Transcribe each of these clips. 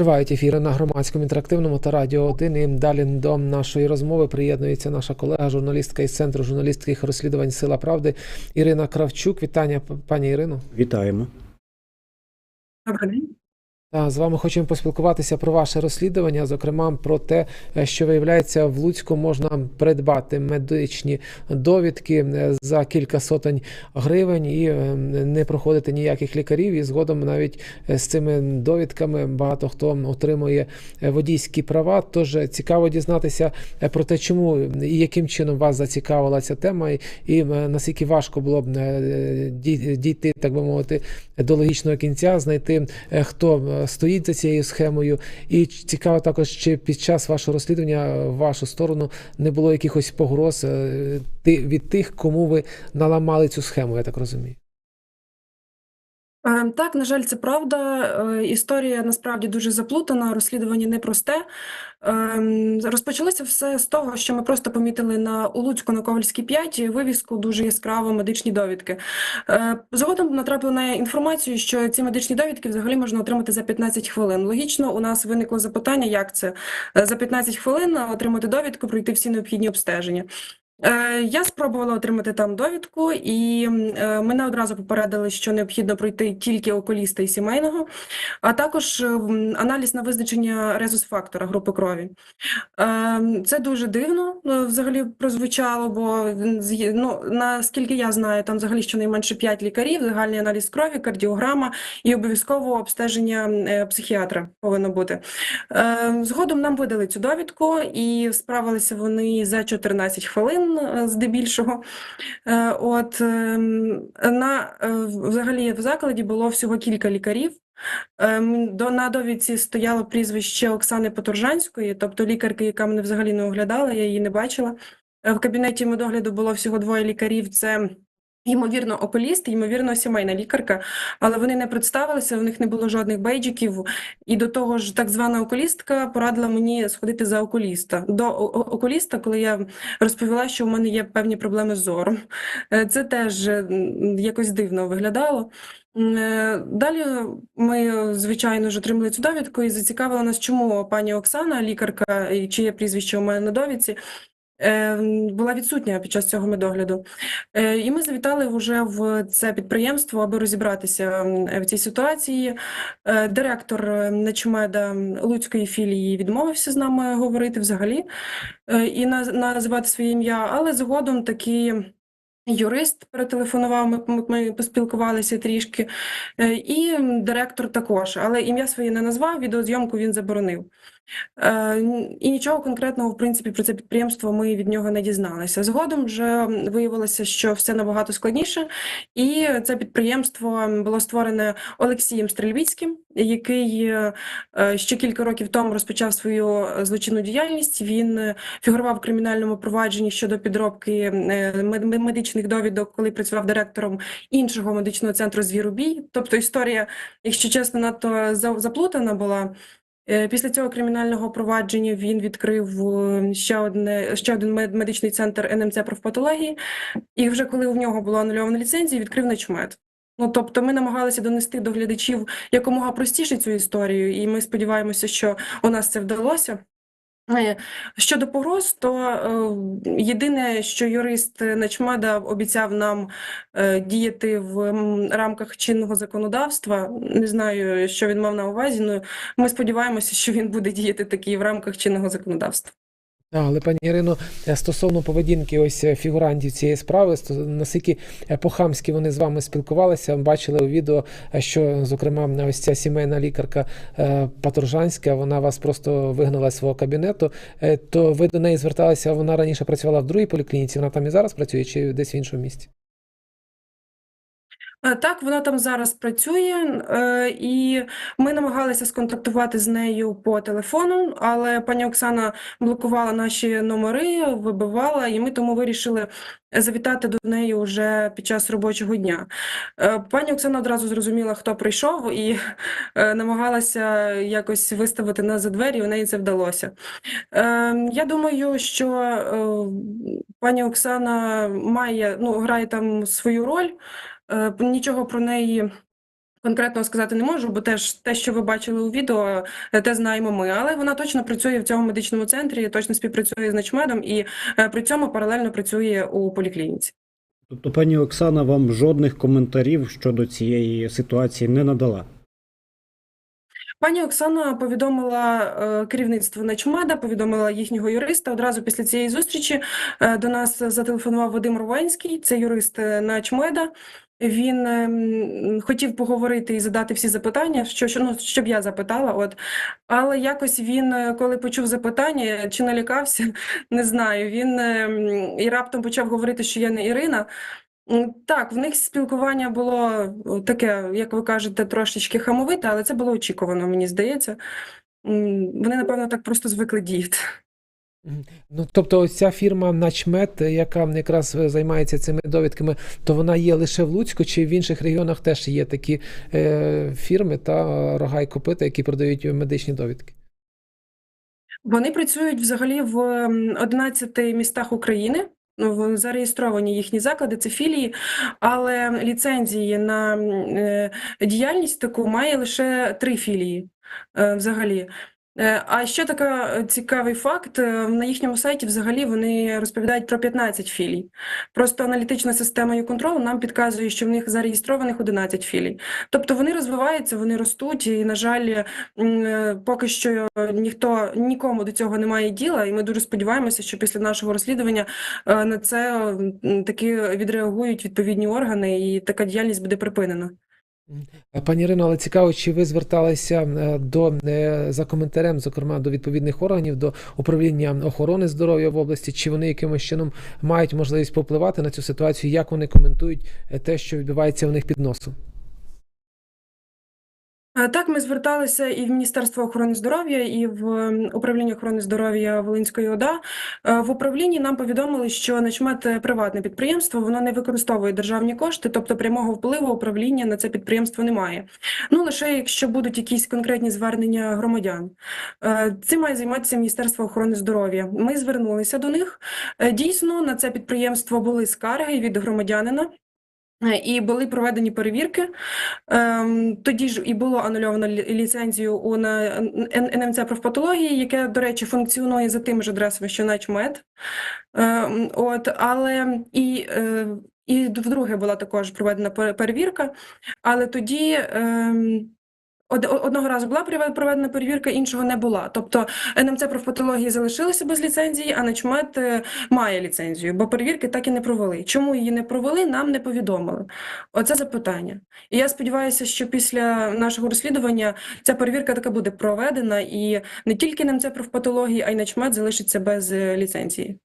Тривають ефіри на громадському інтерактивному та радіо 1. І далі до нашої розмови приєднується наша колега, журналістка із центру журналістських розслідувань Сила Правди Ірина Кравчук. Вітання, пані Ірино. Вітаємо. Добрий день. З вами хочемо поспілкуватися про ваше розслідування, зокрема про те, е, що виявляється в Луцьку можна придбати медичні довідки е, за кілька сотень гривень і е, не проходити ніяких лікарів. І згодом навіть з цими довідками багато хто отримує водійські права. Тож цікаво дізнатися про те, чому і яким чином вас зацікавила ця тема, і, наскільки важко було б дійти, так би мовити, до логічного кінця, знайти хто стоїть за цією схемою. І цікаво також, чи під час вашого розслідування в вашу сторону не було якихось погроз е, від тих, кому ви наламали цю схему, я так розумію. Е, Так, на жаль, це правда. Е, Історія насправді дуже заплутана, розслідування непросте. Ем, Розпочалося все з того, що ми просто помітили на у Луцьку на Ковальській 5 вивіску дуже яскраво медичні довідки. Е, Згодом натрапили на інформацію, що ці медичні довідки взагалі можна отримати за 15 хвилин. Логічно, у нас виникло запитання, як це Е, за 15 хвилин отримати довідку, пройти всі необхідні обстеження. Е, Я спробувала отримати там довідку, і е, мене одразу попередили, що необхідно пройти тільки окуліста і сімейного, а також е, аналіз на визначення резус-фактора групи крові. Це дуже дивно взагалі прозвучало, бо ну, наскільки я знаю, там взагалі щонайменше 5 лікарів, загальний аналіз крові, кардіограма і обов'язково обстеження психіатра повинно бути. Згодом нам видали цю довідку, і справилися вони за 14 хвилин, е, здебільшого. Е, От ем, на е, взагалі в закладі було всього кілька лікарів. Ем, на довідці стояло прізвище Оксани Поторжанської, тобто лікарки, яка мене взагалі не оглядала, я її не бачила. В кабінеті медогляду було всього двоє лікарів. Це Ймовірно, окуліст, ймовірно, сімейна лікарка, але вони не представилися, у них не було жодних бейджиків. І до того ж, так звана окулістка порадила мені сходити за окуліста. До окуліста, коли я розповіла, що в мене є певні проблеми з зором. Е, Це теж е, якось дивно виглядало. Е, Далі ми, звичайно ж, отримали цю довідку і зацікавила нас, чому пані Оксана, лікарка, чиє прізвище у мене на довідці, була відсутня під час цього медогляду. Е, І ми завітали вже в це підприємство, аби розібратися в цій ситуації. Е, Директор е, Луцької філії відмовився з нами говорити взагалі е, і наз- називати своє ім'я, але згодом таки. Юрист перетелефонував, ми, ми, поспілкувалися трішки, і директор також, але ім'я своє не назвав, відеозйомку він заборонив. Е, І нічого конкретного, в принципі, про це підприємство ми від нього не дізналися. Згодом вже виявилося, що все набагато складніше, і це підприємство було створене Олексієм Стрельбіцьким, який е, ще кілька років тому розпочав свою злочинну діяльність. Він фігурував в кримінальному провадженні щодо підробки е, мед- мед- медичних довідок, коли працював директором іншого медичного центру Звіробій. Тобто історія, якщо чесно, надто за- заплутана була. Е, Після цього кримінального провадження він відкрив е, ще одне ще один мед- медичний центр НМЦ профпатології. І вже коли у нього була анульована ліцензія, відкрив начмет. Ну тобто, ми намагалися донести до глядачів якомога простіше цю історію, і ми сподіваємося, що у нас це вдалося. Е, Щодо погроз, то е, єдине, що юрист Начмада обіцяв нам е, діяти в рамках чинного законодавства. Не знаю, що він мав на увазі. але ми сподіваємося, що він буде діяти такий в рамках чинного законодавства. Але пані Ірино, е, стосовно поведінки ось е, фігурантів цієї справи, наскільки е, по-хамськи вони з вами спілкувалися, бачили у відео, що зокрема ось ця сімейна лікарка Патружанська, вона вас просто вигнала з свого кабінету. То ви до неї зверталися, вона раніше працювала в другій поліклініці, вона там і зараз працює, чи десь в іншому місці? Е, Так, вона там зараз працює, е, і ми намагалися сконтактувати з нею по телефону, але пані Оксана блокувала наші номери, вибивала, і ми тому вирішили завітати до неї вже під час робочого дня. Е, Пані Оксана одразу зрозуміла, хто прийшов, і намагалася якось виставити нас за двері, і у неї це вдалося. Я думаю, що пані Оксана має, ну, грає там свою роль. Е, Нічого про неї Конкретно сказати не можу, бо теж те, що ви бачили у відео, е, те знаємо ми. Але вона точно працює в цьому медичному центрі, точно співпрацює з начмедом і е, при цьому паралельно працює у поліклініці. Тобто пані Оксана вам жодних коментарів щодо цієї ситуації не надала. Пані Оксана повідомила керівництво Начмеда, повідомила їхнього юриста. Одразу після цієї зустрічі до нас зателефонував Вадим Рованський, це юрист Начмеда. Він ем, хотів поговорити і задати всі запитання, що, ну, щоб я запитала. От але якось він, е, коли почув запитання, чи налякався, не знаю. Він ем, і раптом почав говорити, що я не Ірина. Так, в них спілкування було таке, як ви кажете, трошечки хамовите, але це було очікувано, мені здається. Вони, напевно, так просто звикли діяти. Ну, тобто, ось ця фірма Начмет, яка якраз займається цими довідками, то вона є лише в Луцьку, чи в інших регіонах теж є такі е, фірми та е, рога й копита, які продають медичні довідки? Вони працюють взагалі в 11 містах України. Ну, Зареєстровані їхні заклади, це філії, але ліцензії на е, діяльність таку має лише три філії е, взагалі. Е, А ще така е, цікавий факт: е, на їхньому сайті взагалі вони розповідають про 15 філій. Просто аналітична система «Юконтрол» нам підказує, що в них зареєстрованих 11 філій. Тобто вони розвиваються, вони ростуть, і, на жаль, поки що ніхто нікому до цього не має діла, і ми дуже сподіваємося, що після нашого розслідування на це таки відреагують відповідні органи, і така діяльність буде припинена. Е, Пані Ірино, але цікаво, чи ви зверталися е, до е, за коментарем, зокрема до відповідних органів, до управління охорони здоров'я в області, чи вони якимось чином мають можливість попливати на цю ситуацію, як вони коментують те, що відбувається у них під носом? Е, Так, ми зверталися і в Міністерство охорони здоров'я, і в управління охорони здоров'я Волинської ОДА. Е, В управлінні нам повідомили, що начмет е, приватне підприємство, воно не використовує державні кошти, тобто прямого впливу управління на це підприємство немає. Ну лише якщо будуть якісь конкретні звернення громадян. Цим має займатися Міністерство охорони здоров'я. Ми звернулися до них. Дійсно, на це підприємство були скарги від громадянина. Е, І були проведені перевірки. Ем, Тоді ж і було анульовано лі- ліцензію у НМЦ профпатології, яке, до речі, функціонує за тими ж адресами, що начмед. Ем, От, але і, е, і вдруге була також проведена пере- перевірка, але тоді. Од- Одного разу була проведена перевірка, іншого не була. Тобто НМЦ профпатології залишилося без ліцензії, а начмет е, має ліцензію, бо перевірки так і не провели. Чому її не провели, нам не повідомили. Оце запитання. І я сподіваюся, що після нашого розслідування ця перевірка така буде проведена, і не тільки НМЦ профпатології, а й начмет залишиться без е, ліцензії.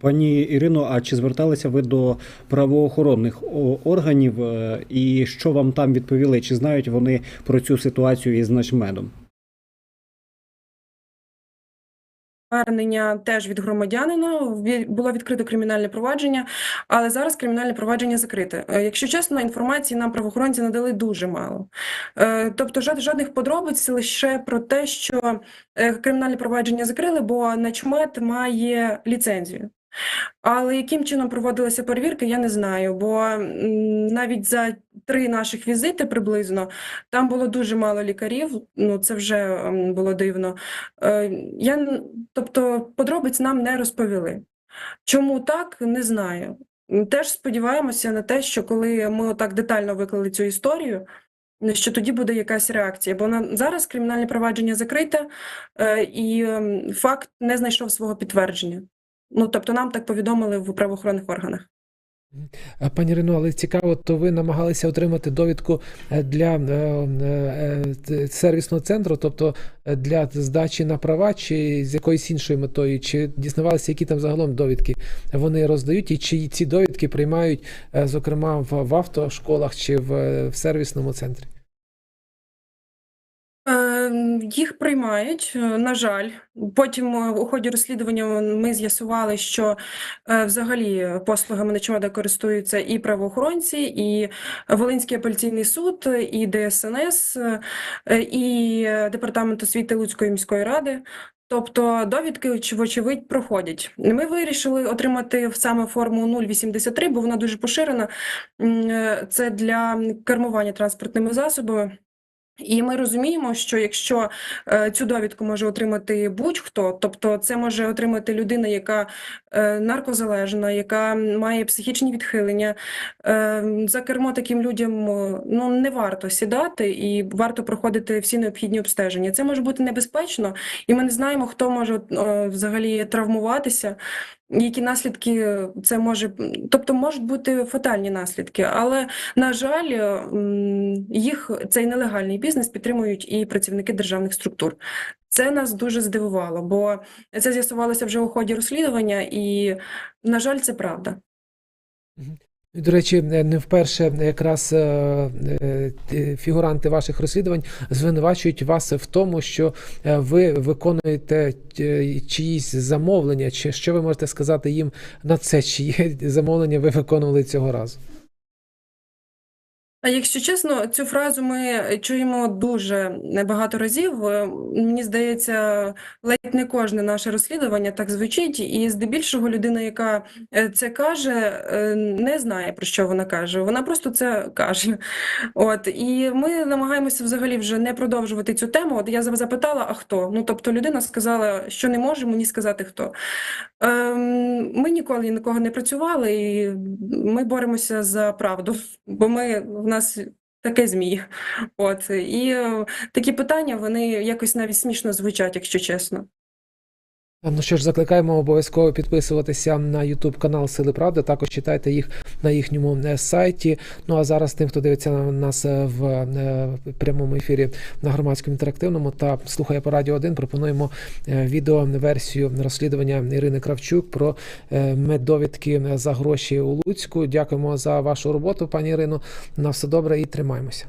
Пані Ірино, а чи зверталися ви до правоохоронних органів е, і що вам там відповіли? Чи знають вони про цю ситуацію із начмедом? Звернення теж від громадянина було відкрито кримінальне провадження, але зараз кримінальне провадження закрите. Е, Якщо чесно, інформації нам правоохоронці надали дуже мало. Е, Тобто жодних подробиць лише про те, що е, кримінальне провадження закрили, бо начмет має ліцензію. Але яким чином проводилася перевірка, я не знаю, бо навіть за три наших візити приблизно там було дуже мало лікарів. Ну це вже було дивно. Е, Я тобто подробиць нам не розповіли. Чому так, не знаю. Теж сподіваємося на те, що коли ми отак детально виклали цю історію, що тоді буде якась реакція. Бо на зараз кримінальне провадження закрите, е, і ем, факт не знайшов свого підтвердження. Ну тобто нам так повідомили в правоохоронних органах. Е, Пані Рено, але цікаво, то ви намагалися отримати довідку е, для е, сервісного центру, тобто для здачі на права, чи з якоюсь іншою метою, чи дізнавалися, які там загалом довідки вони роздають, і чи ці довідки приймають, зокрема, в, автошколах чи в сервісному центрі? Е, Їх приймають, е, на жаль. Потім е, у ході розслідування ми з'ясували, що е, взагалі послугами Нечмеда користуються і правоохоронці, і Волинський апеляційний суд, і ДСНС, і Департамент освіти Луцької міської ради. Тобто довідки, вочевидь, проходять. Ми вирішили отримати саме форму 083, бо вона дуже поширена. Це для кермування транспортними засобами. І ми розуміємо, що якщо е, цю довідку може отримати будь-хто, тобто це може отримати людина, яка е, наркозалежна, яка має психічні відхилення, е, за кермо таким людям ну не варто сідати і варто проходити всі необхідні обстеження. Це може бути небезпечно, і ми не знаємо, хто може взагалі травмуватися. Які наслідки це може, тобто можуть бути фатальні наслідки, але на жаль, їх цей нелегальний бізнес підтримують і працівники державних структур. Це нас дуже здивувало, бо це з'ясувалося вже у ході розслідування, і, на жаль, це правда. До речі, е, не вперше якраз е, е, фігуранти ваших розслідувань звинувачують вас в тому, що ви виконуєте чиїсь замовлення, чи що ви можете сказати їм на це, чиє замовлення ви виконували цього разу? А якщо чесно, цю фразу ми чуємо дуже багато разів. Е, Мені здається, ледь не кожне наше розслідування так звучить, і здебільшого людина, яка е, це каже, е, не знає про що вона каже. Вона просто це каже. От і ми намагаємося взагалі вже не продовжувати цю тему. От я запитала, а хто? Ну тобто людина сказала, що не може мені сказати хто. Ем, Ми ніколи ні на кого не працювали, і ми боремося за правду, бо ми в нас таке змі. От і е, такі питання вони якось навіть смішно звучать, якщо чесно. Ну що ж, закликаємо обов'язково підписуватися на YouTube канал Сили Правди. Також читайте їх на їхньому е, сайті. Ну а зараз тим, хто дивиться на нас е, в е, прямому ефірі на громадському інтерактивному та слухає по радіо 1, пропонуємо е, відеоверсію розслідування Ірини Кравчук про е, меддовідки за гроші у Луцьку. Дякуємо за вашу роботу, пані Ірино. На все добре і тримаємося.